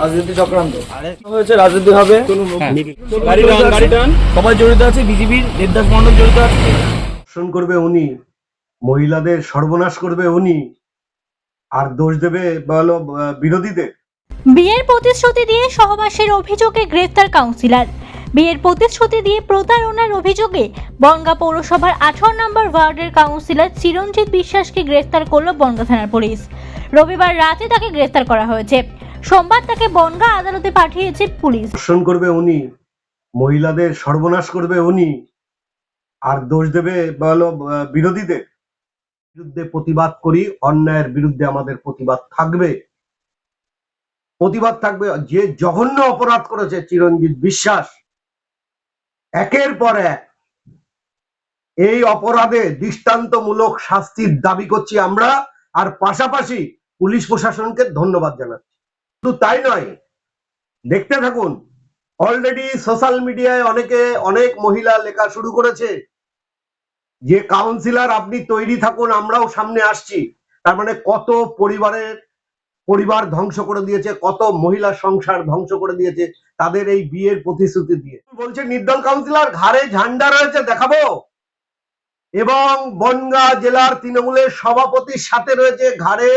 রাজনীতি চক্রান্ত। হয়েছে? রাজনীতি হবে? গাড়ি টান গাড়ি টান। সবাই জড়িত আছে বিজেপির দেবদাস মন্ডল জড়িত আছে। ধর্ষণ করবে উনি মহিলাদের সর্বনাশ করবে উনি আর দোষ দেবে বলো বিরোধীদের। বিয়ের প্রতিশ্রুতি দিয়ে সহবাসের অভিযোগে গ্রেফতার কাউন্সিলর। বিয়ের প্রতিশ্রুতি দিয়ে প্রতারণার অভিযোগে বনগা পৌরসভার আঠারো নম্বর ওয়ার্ডের কাউন্সিলর চিরঞ্জিত বিশ্বাসকে গ্রেফতার করল বনগা থানার পুলিশ। রবিবার রাতে তাকে গ্রেফতার করা হয়েছে। সোমবার তাকে বনগা আদালতে পাঠিয়েছে পুলিশ। ধর্ষণ করবে উনি, মহিলাদের সর্বনাশ করবে উনি, আর দোষ দেবে বলো বিরোধীদের। বিরুদ্ধে প্রতিবাদ করি, অন্যায়ের বিরুদ্ধে আমাদের প্রতিবাদ থাকবে। প্রতিবাদ থাকবে, যে জঘন্য অপরাধ করেছে চিরঞ্জিত বিশ্বাস, একের পর এক এই অপরাধে দৃষ্টান্তমূলক শাস্তির দাবি করছি আমরা, আর পাশাপাশি পুলিশ প্রশাসনকে ধন্যবাদ জানাচ্ছি। শুধু তাই নয়, দেখতে থাকুন অলরেডি সোশ্যাল মিডিয়ায় অনেকে, অনেক মহিলা লেখা শুরু করেছে। যে কাউন্সিলর আপনি তৈরি থাকুন, আমরাও সামনে আসছি। তার মানে কত পরিবারের, পরিবার ধ্বংস করে দিয়েছে, কত মহিলা সংসার ধ্বংস করে দিয়েছে, তাদের এই বিয়ের প্রতিশ্রুতি দিয়ে। বলছে নির্দল কাউন্সিলর ঘাড়ে ঝান্ডা রয়েছে, দেখাবো। এবং বনগা জেলার তৃণমূলের সভাপতির সাথে রয়েছে, ঘাড়ে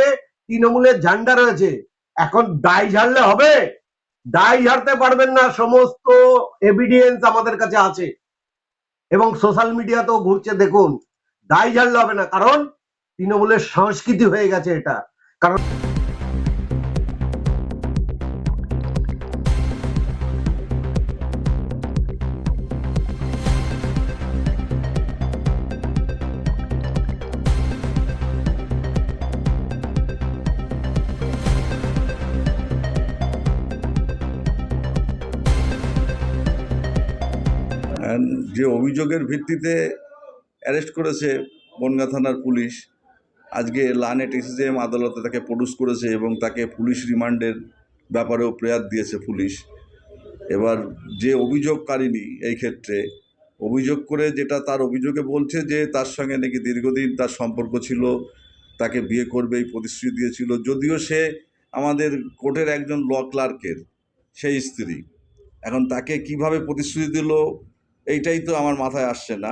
তৃণমূলের ঝান্ডা রয়েছে। এখন দায় ঝাড়লে হবে। দায় ঝাড়তে পারবেন না, সমস্ত এভিডিয়েন্স আমাদের কাছে আছে। এবং সোশ্যাল মিডিয়াতেও ঘুরছে, দেখুন। দায় ঝাড়লে হবে না, কারণ তৃণমূলের সংস্কৃতি হয়ে গেছে এটা। কারণ যে অভিযোগের ভিত্তিতে অ্যারেস্ট করেছে বনগা থানার পুলিশ, আজকে লানেট এসিজেম আদালতে তাকে প্রডিউস করেছে এবং তাকে পুলিশ রিমান্ডের ব্যাপারেও প্রেয়ার দিয়েছে পুলিশ। এবার যে অভিযোগকারিনী এই ক্ষেত্রে, অভিযোগ করে যেটা তার অভিযোগে বলছে যে তার সঙ্গে নাকি দীর্ঘদিন তার সম্পর্ক ছিল, তাকে বিয়ে করবে, এই প্রতিশ্রুতি দিয়েছিল। যদিও সে আমাদের কোর্টের একজন ল ক্লার্কের, সেই স্ত্রী। এখন তাকে কীভাবে প্রতিশ্রুতি দিল এইটাই তো আমার মাথায় আসছে না।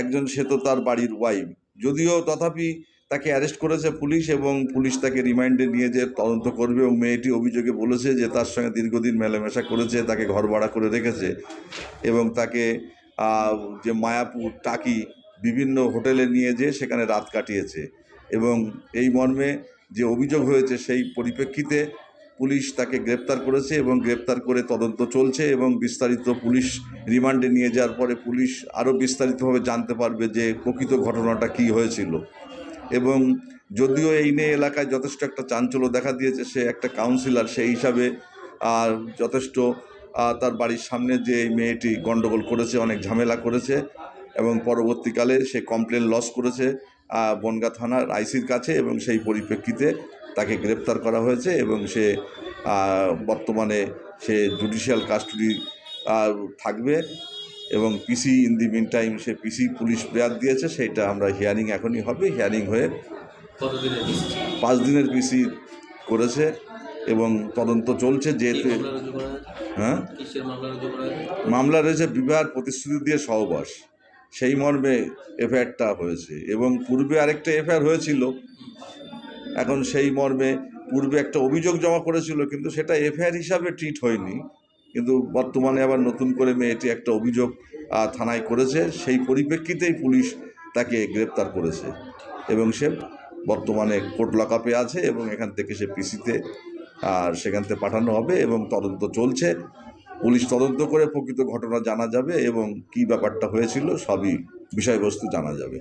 একজন সে তো তার বাড়ির ওয়াইফ যদিও তথাপি তাকে অ্যারেস্ট করেছে পুলিশ এবং পুলিশ তাকে রিমাইন্ডে নিয়ে যে তদন্ত করবে এবং মেয়েটি অভিযোগে বলেছে যে তার সঙ্গে দীর্ঘদিন মেলামেশা করেছে, তাকে ঘর ভাড়া করে রেখেছে এবং তাকে যে মায়াপুর টাকি বিভিন্ন হোটেলে নিয়ে যেয়ে সেখানে রাত কাটিয়েছে। এবং এই মর্মে যে অভিযোগ হয়েছে সেই পরিপ্রেক্ষিতে পুলিশ তাকে গ্রেপ্তার করেছে এবং গ্রেপ্তার করে তদন্ত চলছে এবং বিস্তারিত পুলিশ রিমান্ডে নিয়ে যাওয়ার পরে পুলিশ আরও বিস্তারিতভাবে জানতে পারবে যে প্রকৃত ঘটনাটা কী হয়েছিল। এবং যদিও এই নিয়ে এলাকায় যথেষ্ট একটা চাঞ্চল্য দেখা দিয়েছে, সে একটা কাউন্সিলর সেই হিসাবে, আর যথেষ্ট তার বাড়ির সামনে যে এই মেয়েটি গণ্ডগোল করেছে, অনেক ঝামেলা করেছে এবং পরবর্তীকালে সে কমপ্লেন লস করেছে বনগা থানার আইসির কাছে এবং সেই পরিপ্রেক্ষিতে তাকে গ্রেপ্তার করা হয়েছে এবং সে বর্তমানে সে জুডিশিয়াল কাস্টডি থাকবে এবং PC in the mean time say PC police prayer দিয়েছে সেইটা আমরা হিয়ারিং এখনই হবে হিয়ারিং হয়ে পাঁচ দিনের পিসি করেছে এবং তদন্ত চলছে যেহেতু? হ্যাঁ? মামলা রয়েছে বিবাহের প্রতিশ্রুতি দিয়ে সহবাস সেই মর্মে এফআইআরটা হয়েছে এবং পূর্বে আরেকটা এফআইআর হয়েছিল এখন সেই মর্মে পূর্বে একটা অভিযোগ জমা করেছিল, কিন্তু সেটা এফআইআর হিসাবে ট্রিট হয়নি। কিন্তু বর্তমানে আবার নতুন করে মেয়েটি একটা অভিযোগ থানায় করেছে। সেই পরিপ্রেক্ষিতেই পুলিশ তাকে গ্রেপ্তার করেছে এবং সে বর্তমানে কোর্ট লকআপে আছে এবং এখান থেকে সে পিসিতে আর সেখান থেকে পাঠানো হবে এবং তদন্ত চলছে। পুলিশ তদন্ত করে প্রকৃত ঘটনা জানা যাবে এবং কী ব্যাপারটা হয়েছিল সবই বিষয়বস্তু জানা যাবে।